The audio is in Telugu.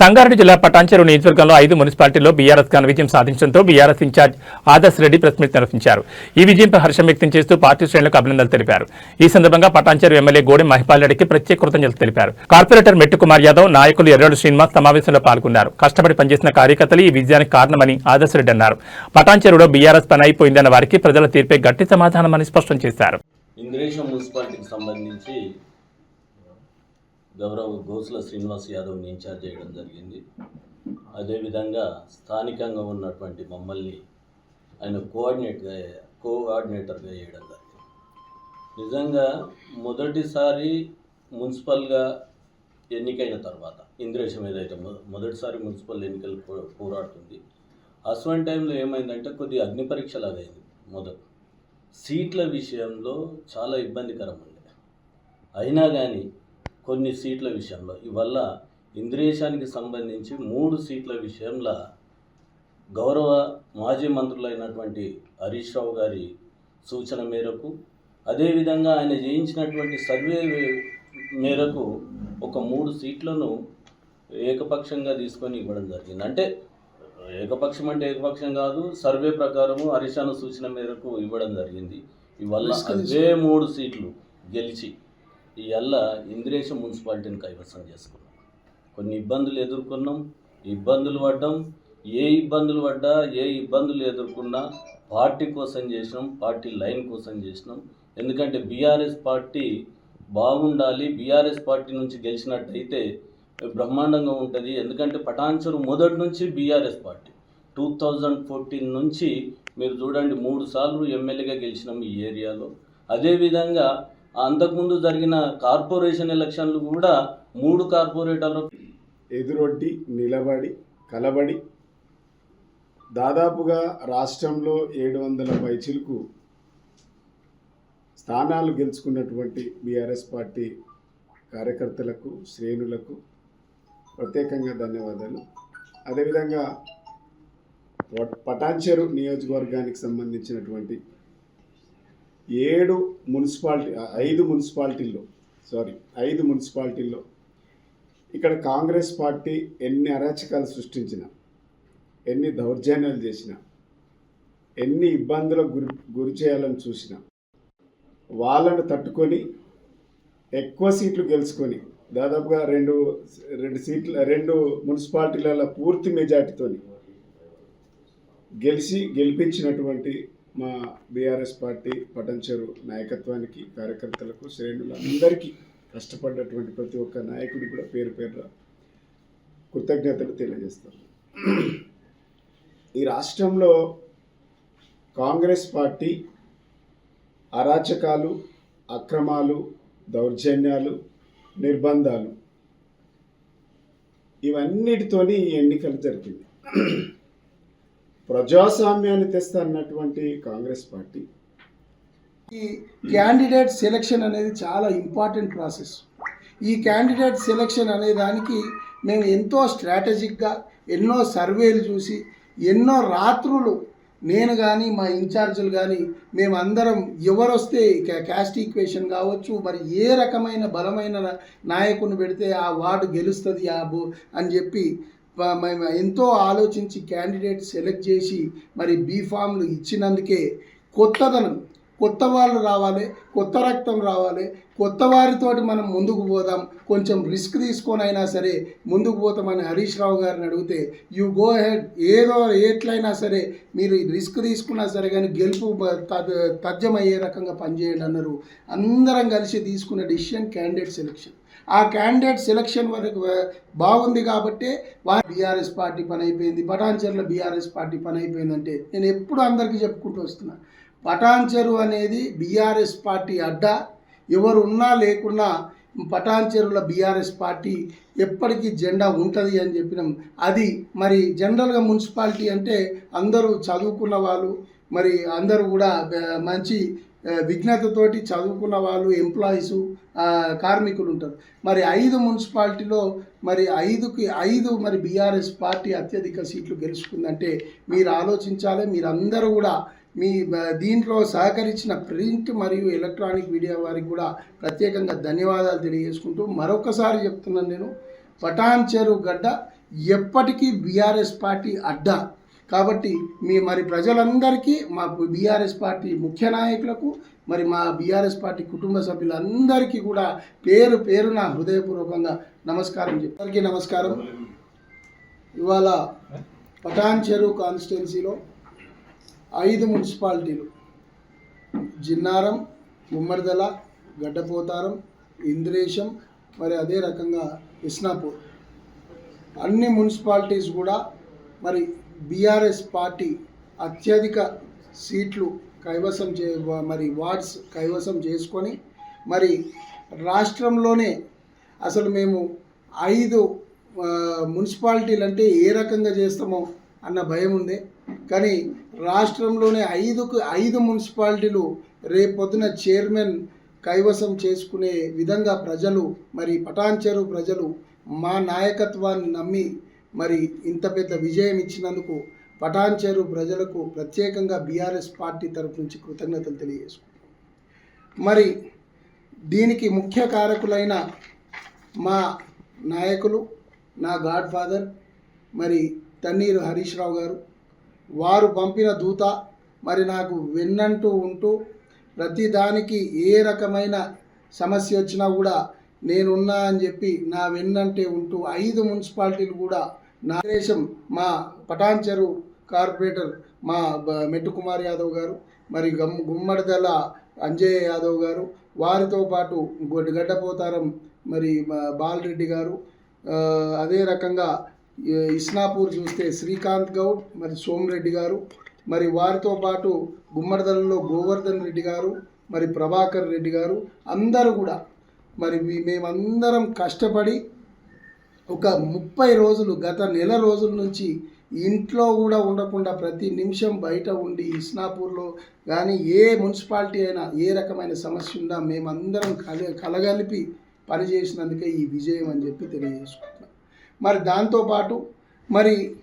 సంగారెడ్డి జిల్లా పటాన్చెరు నియోజకవర్గంలో ఐదు మున్సిపాలిటీల్లో బీఆర్ఎస్ ఘన విజయం సాధించడంతో BRS in-charge Adarsh Reddy press meet నిర్వహించారు. ఈ విజయంపై హర్షం వ్యక్తం చేస్తూ పార్టీ శ్రేణులకు అభినందనలు తెలిపారు. ఈ సందర్భంగా పటాన్చెరు ఎమ్మెల్యే గోడెం మహిపాల్ రెడ్డికి ప్రత్యేక కృతజ్ఞతలు తెలిపారు. కార్పొరేటర్ మెట్టు కుమార్ యాదవ్ నాయకులు ఎర్రడు శ్రీనివాస్ సమావేశంలో పాల్గొన్నారు. కష్టపడి పనిచేసిన కార్యకర్తలు ఈ విజయానికి కారణమని ఆదర్శ్ రెడ్డి అన్నారు. పటాన్చెరులో బీఆర్ఎస్ పని అయిపోయిందన్న వారికి ప్రజల తీర్పే గట్టి సమాధానమని స్పష్టం చేశారు. ఇంద్రేశం మున్సిపాలిటీకి సంబంధించి గౌరవ గోసుల శ్రీనివాస్ యాదవ్ని ఇన్ఛార్జ్ చేయడం జరిగింది. అదేవిధంగా స్థానికంగా ఉన్నటువంటి మమ్మల్ని ఆయన కోఆర్డినేట్గా కోఆర్డినేటర్గా చేయడం జరిగింది. నిజంగా మొదటిసారి మున్సిపల్గా ఎన్నికైన తర్వాత ఇంద్రేశం ఏదైతే మొదటిసారి మున్సిపల్ ఎన్నికలు పోరాడుతుంది. అటువంటి టైంలో ఏమైందంటే కొద్ది అగ్ని పరీక్షలాగా అయింది మొదట. సీట్ల విషయంలో చాలా ఇబ్బందికరం ఉండే. అయినా కానీ కొన్ని సీట్ల విషయంలో. ఇవల్ల ఇంద్రేశానికి సంబంధించి మూడు సీట్ల విషయంలో గౌరవ మాజీ మంత్రులైనటువంటి హరీష్ రావు గారి సూచన మేరకు అదేవిధంగా ఆయన చేయించినటువంటి సర్వే మేరకు ఒక మూడు సీట్లను ఏకపక్షంగా తీసుకొని ఇవ్వడం జరిగింది. అంటే ఏకపక్షం అంటే ఏకపక్షం కాదు సర్వే ప్రకారము హరిశాన సూచన మేరకు ఇవ్వడం జరిగింది. ఇవల్ల అవే మూడు సీట్లు గెలిచి ఇవల్ల ఇంద్రేశం మున్సిపాలిటీని కైవసం చేసుకున్నాం. కొన్ని ఇబ్బందులు ఎదుర్కొన్నాం ఇబ్బందులు పడ్డాం. ఏ ఇబ్బందులు పడ్డా ఏ ఇబ్బందులు ఎదుర్కొన్నా పార్టీ కోసం చేసినాం పార్టీ లైన్ కోసం చేసినాం. ఎందుకంటే బీఆర్ఎస్ పార్టీ బాగుండాలి బీఆర్ఎస్ పార్టీ నుంచి గెలిచినట్టయితే బ్రహ్మాండంగా ఉంటుంది. ఎందుకంటే పటాన్చెరు మొదటి నుంచి BRS party. Two thousand fourteen నుంచి మీరు చూడండి మూడు సార్లు ఎమ్మెల్యేగా గెలిచినాం ఈ ఏరియాలో. అదేవిధంగా అంతకుముందు జరిగిన కార్పొరేషన్ ఎలక్షన్లు కూడా మూడు కార్పొరేటర్లు ఎదురొడ్డి నిలబడి కలబడి దాదాపుగా రాష్ట్రంలో ఏడు వందల పైచిలకు స్థానాలు గెలుచుకున్నటువంటి బీఆర్ఎస్ పార్టీ కార్యకర్తలకు శ్రేణులకు ప్రత్యేకంగా ధన్యవాదాలు. అదేవిధంగా ప- పటాన్చెరు నియోజకవర్గానికి సంబంధించినటువంటి ఏడు మున్సిపాలిటీ ఐదు మున్సిపాలిటీల్లో సారీ ఐదు మున్సిపాలిటీల్లో ఇక్కడ కాంగ్రెస్ పార్టీ ఎన్ని అరాచకాలు సృష్టించిన ఎన్ని దౌర్జన్యాలు చేసిన ఎన్ని ఇబ్బందులకు గురి గురి చేయాలని చూసిన వాళ్ళను తట్టుకొని ఎక్కువ సీట్లు గెలుచుకొని దాదాపుగా రెండు రెండు సీట్ల రెండు మున్సిపాలిటీలలో పూర్తి మెజార్టీతో గెలిచి గెలిపించినటువంటి మా బీఆర్ఎస్ పార్టీ పటంచెరు నాయకత్వానికి కార్యకర్తలకు శ్రేణులందరికీ కష్టపడ్డటువంటి ప్రతి ఒక్క నాయకుడి కూడా పేరు పేరున కృతజ్ఞతలు తెలియజేస్తారు ఈ రాష్ట్రంలో కాంగ్రెస్ పార్టీ అరాచకాలు అక్రమాలు దౌర్జన్యాలు నిర్బంధాలు ఇవన్నిటితోని ఈ ఎన్నికలు జరిగింది. ప్రజాస్వామ్యాన్ని తెస్తానన్నటువంటి కాంగ్రెస్ పార్టీ. ఈ క్యాండిడేట్ సెలక్షన్ అనేది చాలా ఇంపార్టెంట్ ప్రాసెస్. ఈ క్యాండిడేట్ సెలెక్షన్ అనే దానికి మేము ఎంతో స్ట్రాటజిక్గా ఎన్నో సర్వేలు చూసి ఎన్నో రాత్రులు నేను కానీ మా ఇన్ఛార్జీలు కానీ మేమందరం ఎవరొస్తే క్యాస్ట్ ఈక్వేషన్ కావచ్చు మరి ఏ రకమైన బలమైన నాయకుని పెడితే ఆ వార్డు గెలుస్తుంది ఆ బో అని చెప్పి మేము ఎంతో ఆలోచించి క్యాండిడేట్ సెలెక్ట్ చేసి మరి బీఫామ్లు ఇచ్చినందుకే కొత్తదనం. కొత్త వాళ్ళు రావాలి కొత్త రక్తం రావాలి కొత్త వారితోటి మనం ముందుకు పోదాం కొంచెం రిస్క్ తీసుకొని అయినా సరే ముందుకు పోతామని హరీష్ రావు గారిని అడిగితే యు గో హెడ్ ఏదో ఎట్లయినా సరే మీరు రిస్క్ తీసుకున్నా సరే కానీ గెలుపు తద్ తథ- తథ్యమయ్యే రకంగా పనిచేయండి అన్నారు. అందరం కలిసి తీసుకున్న డిసిషన్ క్యాండిడేట్ సెలెక్షన్ ఆ క్యాండిడేట్ సెలక్షన్ వరకు బాగుంది కాబట్టే వారి బీఆర్ఎస్ పార్టీ పని అయిపోయింది పటాన్చెర్ల బీఆర్ఎస్ పార్టీ పని అయిపోయిందంటే నేను ఎప్పుడు అందరికీ చెప్పుకుంటూ వస్తున్నా పటాన్చెరు అనేది బీఆర్ఎస్ పార్టీ అడ్డా. ఎవరు ఉన్నా లేకున్నా పటాన్చెరుల బీఆర్ఎస్ పార్టీ ఎప్పటికీ జెండా ఉంటుంది అని చెప్పినాం. అది మరి జనరల్గా మున్సిపాలిటీ అంటే అందరూ చదువుకున్న వాళ్ళు మరి అందరూ కూడా మంచి విజ్ఞతతోటి చదువుకున్న వాళ్ళు ఎంప్లాయీసు కార్మికులు ఉంటారు. మరి ఐదు మున్సిపాలిటీలో మరి ఐదుకి ఐదు మరి బీఆర్ఎస్ పార్టీ అత్యధిక సీట్లు గెలుచుకుందంటే మీరు ఆలోచించాలి. మీరు అందరూ కూడా మీ దీంట్లో సహకరించిన ప్రింట్ మరియు ఎలక్ట్రానిక్ మీడియా వారికి కూడా ప్రత్యేకంగా ధన్యవాదాలు తెలియజేసుకుంటూ మరొకసారి చెప్తున్నాను నేను. పటాన్ చెరువు గడ్డ ఎప్పటికీ బీఆర్ఎస్ పార్టీ అడ్డా. కాబట్టి మీ మరి ప్రజలందరికీ మా బీఆర్ఎస్ పార్టీ ముఖ్య నాయకులకు మరి మా బీఆర్ఎస్ పార్టీ కుటుంబ సభ్యులందరికీ కూడా పేరు పేరున హృదయపూర్వకంగా నమస్కారం చెప్తారికి నమస్కారం. ఇవాళ పటాన్ చెరువు కాన్స్టిట్యున్సీలో ఐదు మున్సిపాలిటీలు. జిన్నారం గుమ్మడిదల గడ్డపోతారం ఇంద్రేశం మరి అదే రకంగా ఇస్నాపూర్ అన్ని మున్సిపాలిటీస్ కూడా మరి బీఆర్ఎస్ పార్టీ అత్యధిక సీట్లు కైవసం చే మరి వార్డ్స్ కైవసం చేసుకొని మరి రాష్ట్రంలోనే అసలు మేము ఐదు మున్సిపాలిటీలు అంటే ఏ రకంగా చేస్తామో అన్న భయం ఉంది కానీ రాష్ట్రంలోనే ఐదుకు ఐదు మున్సిపాలిటీలు రేపొద్దున చైర్మన్ కైవసం చేసుకునే విధంగా ప్రజలు మరి పటాన్చెరు ప్రజలు మా నాయకత్వాన్ని నమ్మి మరి ఇంత పెద్ద విజయం ఇచ్చినందుకు పటాన్చేరు ప్రజలకు ప్రత్యేకంగా బీఆర్ఎస్ పార్టీ తరపు నుంచి కృతజ్ఞతలు తెలియజేసుకుంటున్నాం. మరి దీనికి ముఖ్య కారకులైన మా నాయకులు నా గాడ్ ఫాదర్ మరి తన్నీరు హరీష్ రావు గారు వారు పంపిన దూత మరి నాకు వెన్నంటూ ఉంటూ ప్రతి దానికి ఏ రకమైన సమస్య వచ్చినా కూడా నేనున్నా అని చెప్పి నా వెన్నంటే ఉంటూ ఐదు మున్సిపాలిటీలు కూడా నా మా పటాన్చెరు కార్పొరేటర్ మా మెట్టు కుమార్ యాదవ్ గారు మరి గమ్ గుమ్మడిదల అంజయ్య యాదవ్ గారు వారితో పాటు గడ్డపోతారం మరి బాలరెడ్డి గారు అదే రకంగా ఇస్నాపూర్ చూస్తే శ్రీకాంత్ గౌడ్ మరి సోమిరెడ్డి గారు మరి వారితో పాటు గుమ్మడిదలలో గోవర్ధన్ రెడ్డి గారు మరి ప్రభాకర్ రెడ్డి గారు అందరూ కూడా మరి మేమందరం కష్టపడి ఒక ముప్పై రోజులు గత నెల రోజుల నుంచి ఇంట్లో కూడా ఉండకుండా ప్రతి నిమిషం బయట ఉండి ఇస్నాపూర్లో కానీ ఏ మున్సిపాలిటీ అయినా ఏ రకమైన సమస్య ఉన్నా మేమందరం కల కలగలిపి పనిచేసినందుకే ఈ విజయం అని చెప్పి తెలియజేసుకుంటున్నాం. మరి దాంతోపాటు మరి